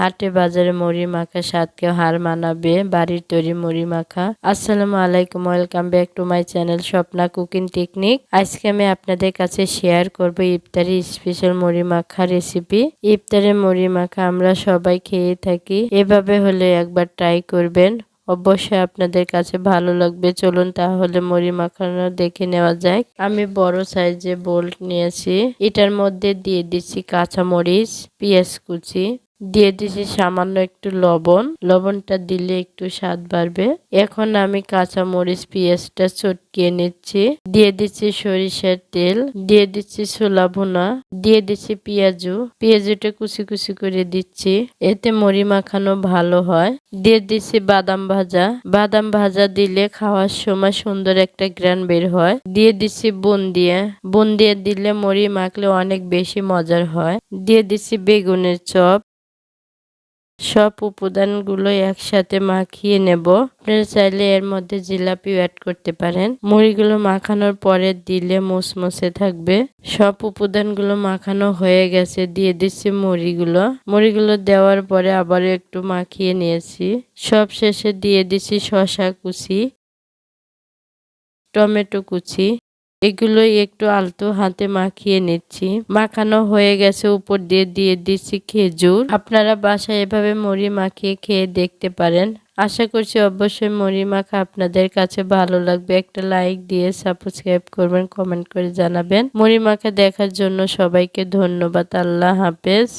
হাটে বাজারে মুড়ি মাখা স্বাদকে হার মানাবে, বাড়ির তৈরি মুড়ি মাখা। আসসালামু আলাইকুম, welcome back to my channel Swapna cooking technique. আজকে আমি আপনাদের কাছে শেয়ার করব ইফতারি স্পেশাল মুড়ি মাখা রেসিপি। ইফতারে মুড়ি মাখা আমরা সবাই খেয়ে থাকি, এভাবে হলে একবার ট্রাই করবেন। অবশ্যই আপনাদের কাছে ভালো লাগবে। চলুন তাহলে মুড়ি মাখানো দেখে নেওয়া যায় আমি বড় সাইজে বোল্ট নিয়েছি। এটার মধ্যে দিয়ে দিচ্ছি কাঁচা মরিচ পেঁয়াজ কুচি। দিয়ে দিছি সামান্য একটু লবণ। লবণটা দিলে একটু স্বাদ বাড়বে। এখন আমি কাঁচা মরিচ পেঁয়াজটা চটকিয়ে নিচ্ছি। দিয়ে দিচ্ছি সরিষার তেল। দিয়ে দিচ্ছি ছোলা ভুনা। দিয়ে দিচ্ছি পেঁয়াজু। পেঁয়াজুটা কুচি কুচি করে দিচ্ছি। এতে মুড়ি মাখানো ভালো হয়। দিয়ে দিচ্ছি বাদাম ভাজা। বাদাম ভাজা দিলে খাওয়ার সময় সুন্দর একটা গ্রান বের হয়। দিয়ে দিচ্ছি বুন্দিয়া। দিয়ে দিলে মুড়ি মাখলে অনেক বেশি মজার হয়। দিয়ে দিচ্ছি বেগুনের চপ। সব উপাদানগুলো একসাথে মাখিয়ে নেব। আপনারা চাইলে এর মধ্যে জিলাপিও অ্যাড করতে পারেন। মুড়িগুলো মাখানোর পরে দিলে মুসমুসে থাকবে। সব উপাদানগুলো মাখানো হয়ে গেছে, দিয়ে দিচ্ছি মুড়িগুলো। মুড়িগুলো দেওয়ার পরে আবার একটু মাখিয়ে নিয়েছি। সব শেষে দিয়ে দিচ্ছি শশা কুচি, টমেটো কুচি। এগুলোই একটু আলতো হাতে মাখিয়ে নিচ্ছি। মাখানো হয়ে গেছে, উপর দিয়ে দিয়ে দিচ্ছি খেজুর। আপনারা বাসায় এভাবে মুড়ি মাখিয়ে খেয়ে দেখতে পারেন। আশা করছি অবশ্যই মুড়ি মাখা আপনাদের কাছে ভালো লাগবে। একটা লাইক দিয়ে সাবস্ক্রাইব করবেন, কমেন্ট করে জানাবেন। মুড়ি মাখা দেখার জন্য সবাইকে ধন্যবাদ। আল্লাহ হাফেজ।